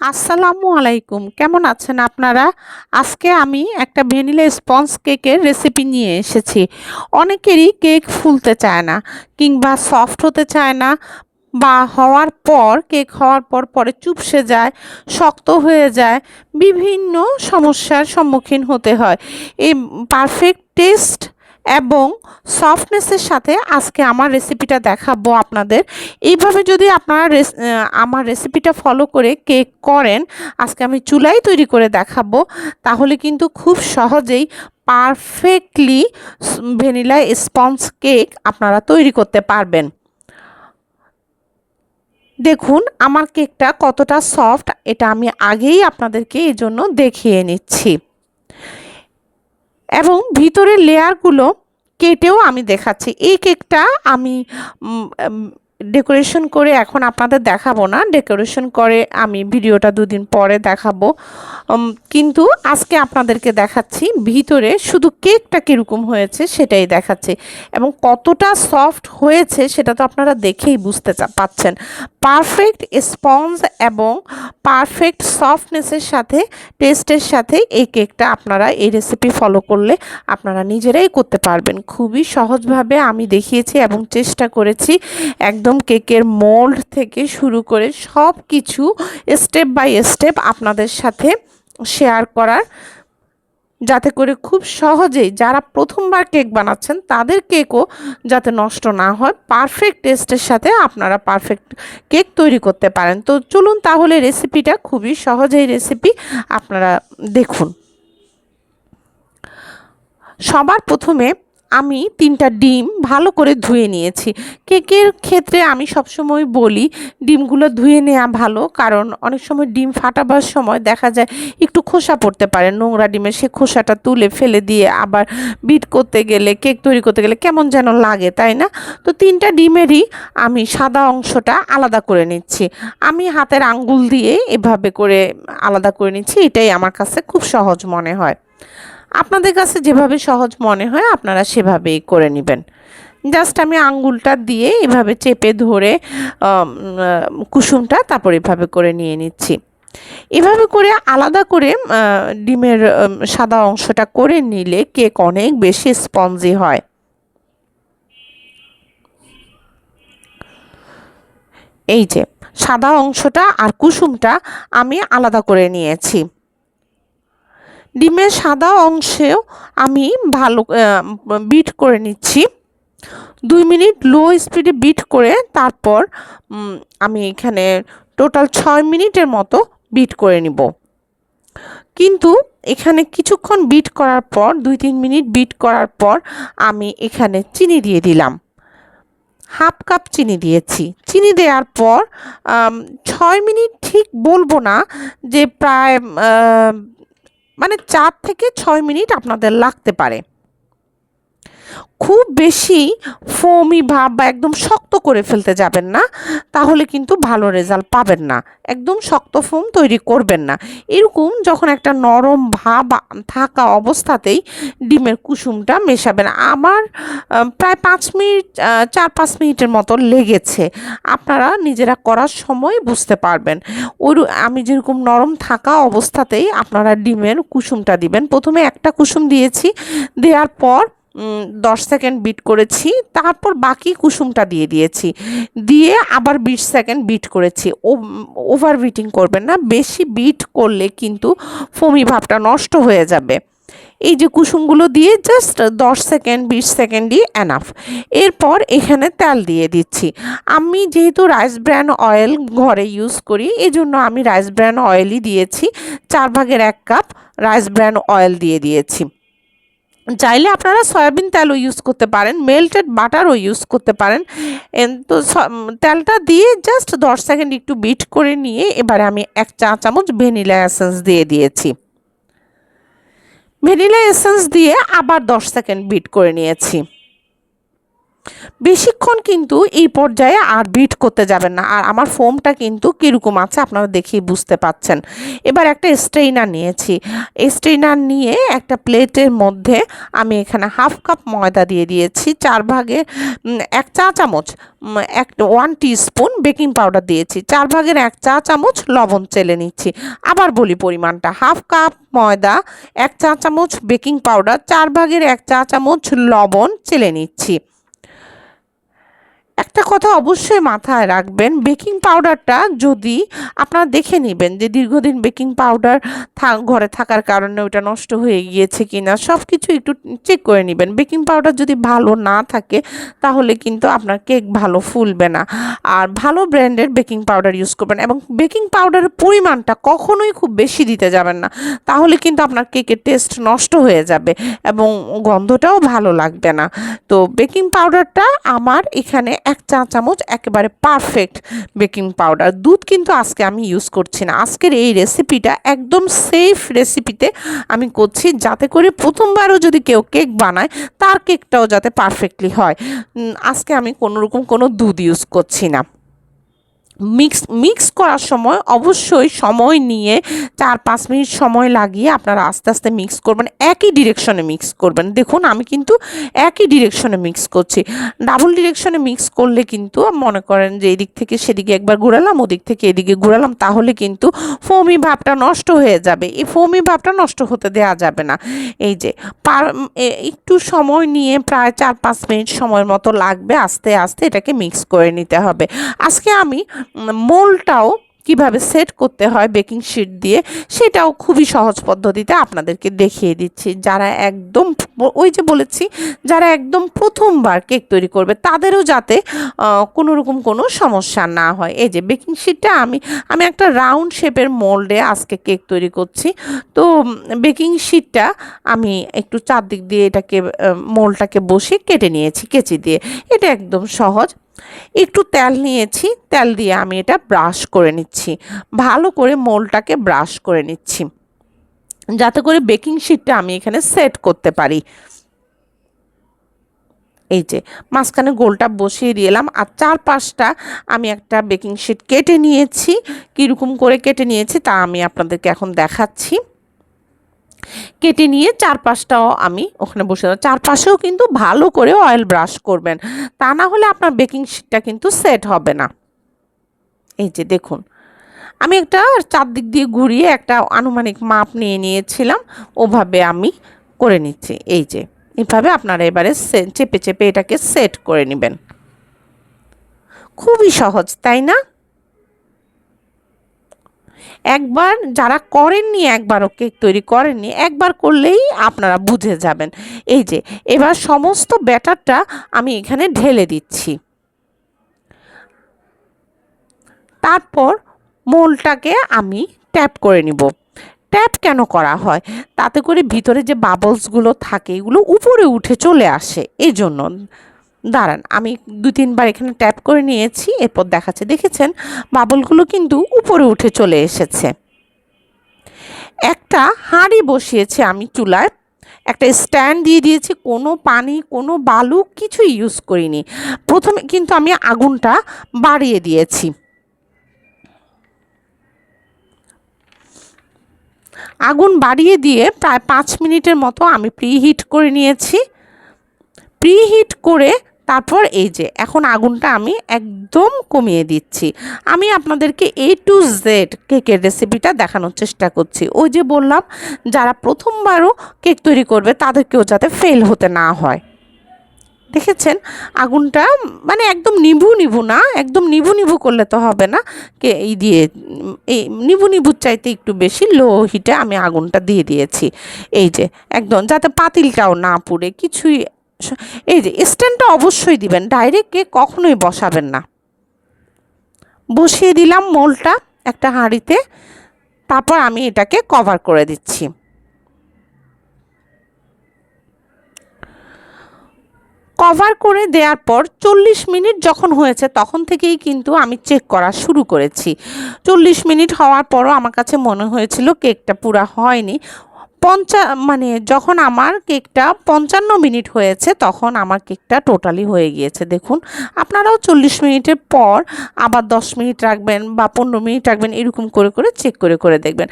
আসসালামু আলাইকুম। কেমন আছেন আপনারা? আজকে আমি একটা ভ্যানিলা স্পঞ্জ কেকের রেসিপি নিয়ে এসেছি। অনেকেরই কেক ফুলতে চায় না কিংবা সফট হতে চায় না বা হওয়ার পর, কেক হওয়ার পর পরে চুপসে যায়, শক্ত হয়ে যায়, বিভিন্ন সমস্যার সম্মুখীন হতে হয়। এই পারফেক্ট টেস্ট এবং সফটনেসের সাথে আজকে আমার রেসিপিটা দেখাবো আপনাদের। এইভাবে যদি আপনারা আমার রেসিপিটা ফলো করে কেক করেন, আজকে আমি চুলাই তৈরি করে দেখাবো, তাহলে কিন্তু খুব সহজেই পারফেক্টলি ভ্যানিলা স্পঞ্জ কেক আপনারা তৈরি করতে পারবেন। দেখুন, আমার কেকটা কতটা সফট এটা আমি আগেই আপনাদেরকে এই জন্য দেখিয়ে নিচ্ছি। এবং ভিতরের লেয়ারগুলো কেটেও আমি দেখাচ্ছি। এই কেকটা আমি ডেকোরেশন করে এখন আপনাদের দেখাবো না। ডেকোরেশন করে আমি ভিডিওটা দুদিন পরে দেখাবো। কিন্তু আজকে আপনাদেরকে দেখাচ্ছি ভিতরে শুধু কেকটা কীরকম হয়েছে সেটাই দেখাচ্ছি। এবং কতটা সফট হয়েছে সেটা তো আপনারা দেখেই বুঝতে পাচ্ছেন। পারফেক্ট স্পঞ্জ এবং পারফেক্ট সফটনেসের সাথে, টেস্টের সাথে এই কেকটা আপনারা এই রেসিপি ফলো করলে আপনারা নিজেরাই করতে পারবেন। খুবই সহজভাবে আমি দেখিয়েছি এবং চেষ্টা করেছি একদম কেকের মোল্ড থেকে শুরু করে সব কিছু স্টেপ বাই স্টেপ আপনাদের সাথে শেয়ার করার। যাতে করে খুব সহজেই যারা প্রথমবার কেক বানাচ্ছেন, তাদের কেকও যাতে নষ্ট না হয়। পারফেক্ট টেস্টের সাথে আপনারা পারফেক্ট কেক তৈরি করতে পারেন। তো চলুন তাহলে রেসিপিটা খুবই সহজেই রেসিপি আপনারা দেখুন। সবার প্রথমে আমি তিনটা ডিম ভালো করে ধুয়ে নিয়েছি। কেকের ক্ষেত্রে আমি সবসময় বলি, ডিমগুলো ধুয়ে নেওয়া ভালো, কারণ অনেক সময় ডিম ফাটাবার সময় দেখা যায় একটু খোসা পড়তে পারে। নোংরা ডিমের সে খোসাটা তুলে ফেলে দিয়ে আবার বিট করতে গেলে, কেক তৈরি করতে গেলে কেমন যেন লাগে, তাই না? তো তিনটা ডিমেরই আমি সাদা অংশটা আলাদা করে নিচ্ছি। আমি হাতের আঙ্গুল দিয়ে এভাবে করে আলাদা করে নিচ্ছি, এটাই আমার কাছে খুব সহজ মনে হয়। আপনাদের কাছে যেভাবে সহজ মনে হয়, আপনারা সেভাবেই করে নেবেন। জাস্ট আমি আঙ্গুলটা দিয়ে এভাবে চেপে ধরে কুসুমটা তারপর এভাবে করে নিয়ে নিচ্ছি। এভাবে করে আলাদা করে ডিমের সাদা অংশটা করে নিলে কেক অনেক বেশি স্পঞ্জি হয়। এই যে, সাদা অংশটা আর কুসুমটা আমি আলাদা করে নিয়েছি। ডিমের সাদা অংশেও আমি ভালো বিট করে নিচ্ছি। দুই মিনিট লো স্পিডে বিট করে তারপর আমি এখানে টোটাল ছয় মিনিটের মতো বিট করে নিব। কিন্তু এখানে কিছুক্ষণ বিট করার পর, দুই তিন মিনিট বিট করার পর আমি এখানে চিনি দিয়ে দিলাম। হাফ কাপ চিনি দিয়েছি। চিনি দেওয়ার পর ছয় মিনিট ঠিক বলব না যে প্রায় মানে চার থেকে ছয় মিনিট আপনাদের লাগতে পারে। খুব বেশি ফোমি ভাব বা একদম শক্ত করে ফেলতে যাবেন না, তাহলে কিন্তু ভালো রেজাল্ট পাবেন না। একদম শক্ত ফোম তৈরি করবেন না। এরকম যখন একটা নরম ভাব থাকা অবস্থাতেই ডিমের কুসুমটা মেশাবেন। আমার প্রায় পাঁচ মিনিট চার পাঁচ মিনিটের মতো লেগেছে। আপনারা নিজেরা করার সময় বুঝতে পারবেন। ওই আমি যেরকম নরম থাকা অবস্থাতেই আপনারা ডিমের কুসুমটা দিবেন। প্রথমে একটা কুসুম দিয়েছি, দেওয়ার পর দশ সেকেন্ড বিট করেছি, তারপর বাকি কুসুমটা দিয়ে দিয়েছি। দিয়ে আবার বিশ সেকেন্ড বিট করেছি। ওভার বিটিং করবেন না, বেশি বিট করলে কিন্তু ফমি ভাবটা নষ্ট হয়ে যাবে। এই যে কুসুমগুলো দিয়ে জাস্ট দশ সেকেন্ড, বিশ সেকেন্ডই এনাফ এরপর এখানে তেল দিয়ে দিচ্ছি। আমি যেহেতু রাইস ব্র্যান অয়েল ঘরে ইউজ করি এই জন্য আমি রাইস ব্র্যান অয়েলই দিয়েছি। চার ভাগের এক কাপ রাইস ব্র্যান অয়েল দিয়ে দিয়েছি। চাইলে আপনারা সয়াবিন তেলও ইউজ করতে পারেন মেল্টেড বাটারও ইউজ করতে পারেন। তো তেলটা দিয়ে জাস্ট দশ সেকেন্ড একটু বিট করে নিয়ে এবারে আমি এক চা চামচ ভ্যানিলা এসেন্স দিয়ে দিয়েছি। ভ্যানিলা এসেন্স দিয়ে আবার দশ সেকেন্ড বিট করে নিয়েছি। বেশিক্ষণ কিন্তু এই পর্যায়ে আর বিট করতে যাবেন না। আর আমার ফোমটা কিন্তু কীরকম আছে আপনারা দেখেই বুঝতে পাচ্ছেন। এবার একটা স্ট্রেইনার নিয়েছি। স্ট্রেইনার নিয়ে একটা প্লেটের মধ্যে আমি এখানে হাফ কাপ ময়দা দিয়ে দিয়েছি। চার ভাগে এক চা চামচ এক ওয়ান স্পুন বেকিং পাউডার দিয়েছি। চার ভাগের এক চা চামচ লবণ চেলে নিচ্ছি। আবার বলি পরিমাণটা। হাফ কাপ ময়দা, এক চা চামচ বেকিং পাউডার চার ভাগের এক চা চামচ লবণ চেলে নিচ্ছি। একটা কথা অবশ্যই মাথায় রাখবেন বেকিং পাউডারটা যদি আপনারা দেখে নেবেন যে দীর্ঘদিন বেকিং পাউডার ঘরে থাকার কারণে ওটা নষ্ট হয়ে গিয়েছে কি না সব কিছু একটু চেক করে নেবেন। বেকিং পাউডার যদি ভালো না থাকে, তাহলে কিন্তু আপনার কেক ভালো ফুলবে না। আর ভালো ব্র্যান্ডের বেকিং পাউডার ইউজ করবেন এবং বেকিং পাউডারের পরিমাণটা কখনোই খুব বেশি দিতে যাবেন না। তাহলে কিন্তু আপনার কেকের টেস্ট নষ্ট হয়ে যাবে এবং গন্ধটাও ভালো লাগবে না। তো বেকিং পাউডারটা আমার এখানে এক চা চামচ একেবারে পারফেক্ট বেকিং পাউডার দুধ কিন্তু আজকে আমি ইউজ করছি না। আজকের এই রেসিপিটা একদম সেফ রেসিপিতে আমি করছি, যাতে করে প্রথমবারও যদি কেউ কেক বানায়, তার কেকটাও যাতে পারফেক্টলি হয়। আজকে আমি কোনোরকম কোনো দুধ ইউজ করছি না। মিক্স মিক্স করার সময় অবশ্যই সময় নিয়ে চার পাঁচ মিনিট সময় লাগিয়ে আপনারা আস্তে আস্তে মিক্স করবেন, একই ডিরেকশনে মিক্স করবেন। দেখুন, আমি কিন্তু একই ডিরেকশনে মিক্স করছি। ডাবল ডিরেকশনে মিক্স করলে কিন্তু মনে করেন যে এদিক থেকে সেদিকে একবার ঘুরালাম, ওদিক থেকে এদিকে ঘুরালাম, তাহলে কিন্তু ফোমি ভাবটা নষ্ট হয়ে যাবে। এই ফোমি ভাবটা নষ্ট হতে দেওয়া যাবে না। এই যে পার একটু সময় নিয়ে প্রায় চার পাঁচ মিনিট সময়ের মতো লাগবে, আস্তে আস্তে এটাকে মিক্স করে নিতে হবে। আজকে আমি মোলটাও কীভাবে সেট করতে হয় বেকিং শিট দিয়ে, সেটাও খুবই সহজ পদ্ধতিতে আপনাদেরকে দেখিয়ে দিচ্ছি। যারা একদম ওই যে বলেছি, যারা একদম প্রথমবার কেক তৈরি করবে, তাদেরও যাতে কোনো রকম কোনো সমস্যা না হয়। এই যে বেকিং শিটটা আমি আমি একটা রাউন্ড শেপের মোল্ডে আজকে কেক তৈরি করছি। তো বেকিং শিটটা আমি একটু চারদিক দিয়ে এটাকে মোলটাকে বসে কেটে নিয়েছি, কেচি দিয়ে। এটা একদম সহজ। একটু তেল নিয়েছি, তেল দিয়ে আমি এটা ব্রাশ করে নিচ্ছি। ভালো করে মোলটাকে ব্রাশ করে নিচ্ছি। যাতে করে বেকিং শিটটা আমি এখানে সেট করতে পারি। এই যে, মাঝখানে গোলটা বসিয়ে দিলাম আর চার পাঁচটা আমি একটা বেকিং শিট কেটে নিয়েছি। কীরকম করে কেটে নিয়েছি তা আমি আপনাদেরকে এখন দেখাচ্ছি। কেটে নিয়ে চারপাশটাও আমি ওখানে বসে দেবো চারপাশেও কিন্তু ভালো করে অয়েল ব্রাশ করবেন। তা না হলে আপনার বেকিং শিটটা কিন্তু সেট হবে না। এই যে দেখুন, আমি একটা চারদিক দিয়ে ঘুরিয়ে একটা আনুমানিক মাপ নিয়ে নিয়েছিলাম। ওভাবে আমি করে নিচ্ছি। এই যে, এভাবে আপনারা এবারে চেপে চেপে এটাকে সেট করে নেবেন। খুবই সহজ, তাই না? একবার যারা করেননি একবারও কেক তৈরি করেননি, একবার করলেই আপনারা বুঝে যাবেন। এই যে, এবার সমস্ত ব্যাটারটা আমি এখানে ঢেলে দিচ্ছি। তারপর মোলটাকে আমি ট্যাপ করে নিব। ট্যাপ কেন করা হয়? তাতে করে ভিতরে যে বাবলসগুলো থাকে, এগুলো উপরে উঠে চলে আসে। এই জন্য দাঁড়ান, আমি দু তিনবার এখানে ট্যাপ করে নিয়েছি, এরপর দেখাচ্ছে, দেখেছেন? বাবলগুলো কিন্তু উপরে উঠে চলে এসেছে। একটা হাঁড়ি বসিয়েছে আমি চুলায়, একটা স্ট্যান্ড দিয়ে দিয়েছি, কোনো পানি, কোনো বালু কিছু ইউজ করিনি। প্রথমে কিন্তু আমি আগুনটা বাড়িয়ে দিয়েছি। আগুন বাড়িয়ে দিয়ে প্রায় পাঁচ মিনিটের মতো আমি প্রিহিট করে নিয়েছি। প্রিহিট করে তারপর এই যে, এখন আগুনটা আমি একদম কমিয়ে দিচ্ছি। আমি আপনাদেরকে এ টু জেড কেকের রেসিপিটা দেখানোর চেষ্টা করছি। ওই যে বললাম, যারা প্রথমবারও কেক তৈরি করবে, তাদেরকেও যাতে ফেল হতে না হয়। দেখেছেন? আগুনটা মানে একদম নিভু নিভু না, একদম নিভু নিভু করলে তো হবে না। কে এই দিয়ে, এই নিভু নিভুর চাইতে একটু বেশি লো হিটে আমি আগুনটা দিয়ে দিয়েছি। এই যে, একদম যাতে পাতিলটাও না পুড়ে, কিছুই এই যে স্ট্যান্ডটা অবশ্যই দিবেন ডাইরেক্ট কেক কখনোই বসাবেন না। বসিয়ে দিলাম মোলটা একটা হাঁড়িতে, তারপর আমি এটাকে কভার করে দিচ্ছি। কভার করে দেওয়ার পর চল্লিশ মিনিট যখন হয়েছে তখন থেকেই কিন্তু আমি চেক করা শুরু করেছি। চল্লিশ মিনিট হওয়ার পরও আমার কাছে মনে হয়েছিল কেকটা পুরা হয়নি। পঞ্চা মানে যখন আমার কেকটা পঞ্চান্ন মিনিট হয়েছে, তখন আমার কেকটা টোটালি হয়ে গিয়েছে। দেখুন, আপনারাও চল্লিশ মিনিটের পর আবার দশ মিনিট রাখবেন বা পনেরো মিনিট রাখবেন, এরকম করে করে চেক করে করে দেখবেন।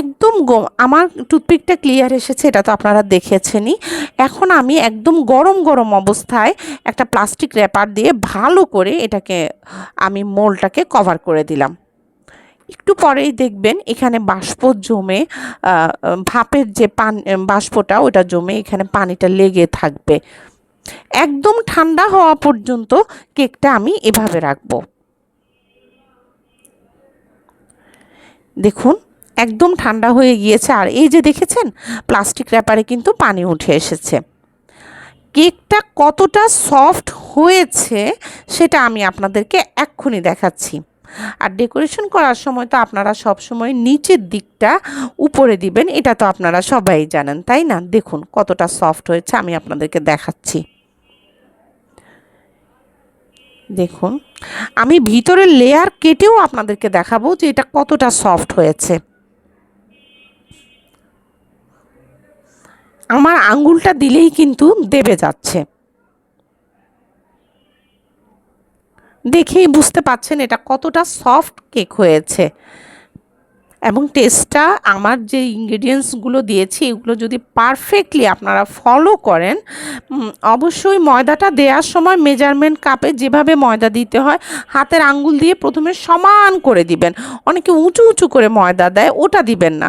একদম গম, আমার টুথপিকটা ক্লিয়ার এসেছে, এটা তো আপনারা দেখেছেনই। এখন আমি একদম গরম গরম অবস্থায় একটা প্লাস্টিক র্যাপার দিয়ে ভালো করে এটাকে আমি মোলটাকে কভার করে দিলাম। একটু পরেই দেখবেন এখানে বাষ্প জমে ভাপের যে পান, বাষ্পটা ওটা জমে এখানে পানিটা লেগে থাকবে। একদম ঠান্ডা হওয়া পর্যন্ত কেকটা আমি এভাবে রাখব। দেখুন, একদম ঠান্ডা হয়ে গিয়েছে। আর এই যে দেখেছেন, প্লাস্টিক র্যাপারে কিন্তু পানি উঠে এসেছে। কেকটা কতটা সফট হয়েছে, সেটা আমি আপনাদেরকে এক্ষুনি দেখাচ্ছি। আর ডেকোরেশন করার সময় তো আপনারা সব সময় নিচের দিকটা উপরে দিবেন, এটা তো আপনারা সবাই জানেন, তাই না? দেখুন কতটা সফট হয়েছে, আমি আপনাদেরকে দেখাচ্ছি। দেখুন, আমি ভিতরের লেয়ার কেটেও আপনাদেরকে দেখাবো যে এটা কতটা সফট হয়েছে। আমার আঙ্গুলটা দিলেই কিন্তু দেবে যাচ্ছে। দেখেই বুঝতে পাচ্ছেন এটা কতটা সফট কেক হয়েছে। এবং টেস্টটা আমার যে ইনগ্রেডিয়েন্টসগুলো দিয়েছি, এগুলো যদি পারফেক্টলি আপনারা ফলো করেন অবশ্যই ময়দাটা দেওয়ার সময় মেজারমেন্ট কাপে যেভাবে ময়দা দিতে হয়, হাতের আঙ্গুল দিয়ে প্রথমে সমান করে দিবেন। অনেকে উঁচু উঁচু করে ময়দা দেয়, ওটা দিবেন না।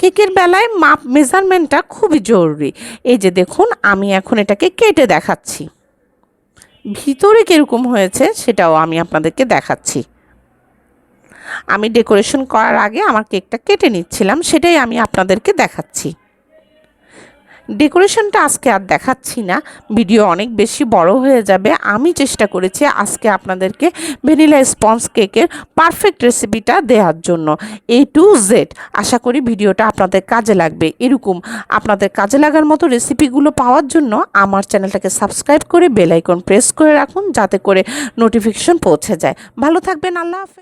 কেকের বেলায় মাপ মেজারমেন্টটা খুবই জরুরি। এই যে দেখুন, আমি এখন এটাকে কেটে দেখাচ্ছি। ভিতরে কীরকম হয়েছে সেটাও আমি আপনাদেরকে দেখাচ্ছি। আমি ডেকোরেশন করার আগে আমার কেকটা কেটে নিচ্ছিলাম, সেটাই আমি আপনাদেরকে দেখাচ্ছি। ডেকোরেশনটা আজকে আর দেখাচ্ছি না। ভিডিও অনেক বেশি বড় হয়ে যাবে। আমি চেষ্টা করেছি আজকে আপনাদেরকে ভ্যানিলা স্পঞ্জ কেকের পারফেক্ট রেসিপিটা দেওয়ার জন্য। এ টু জেড আশা করি ভিডিওটা আপনাদের কাজে লাগবে। এরকম আপনাদের কাজে লাগার মতো রেসিপিগুলো পাওয়ার জন্য আমার চ্যানেলটাকে সাবস্ক্রাইব করে বেল আইকন প্রেস করে রাখুন যাতে করে নোটিফিকেশন পৌঁছে যায়। ভালো থাকবেন, আল্লাহ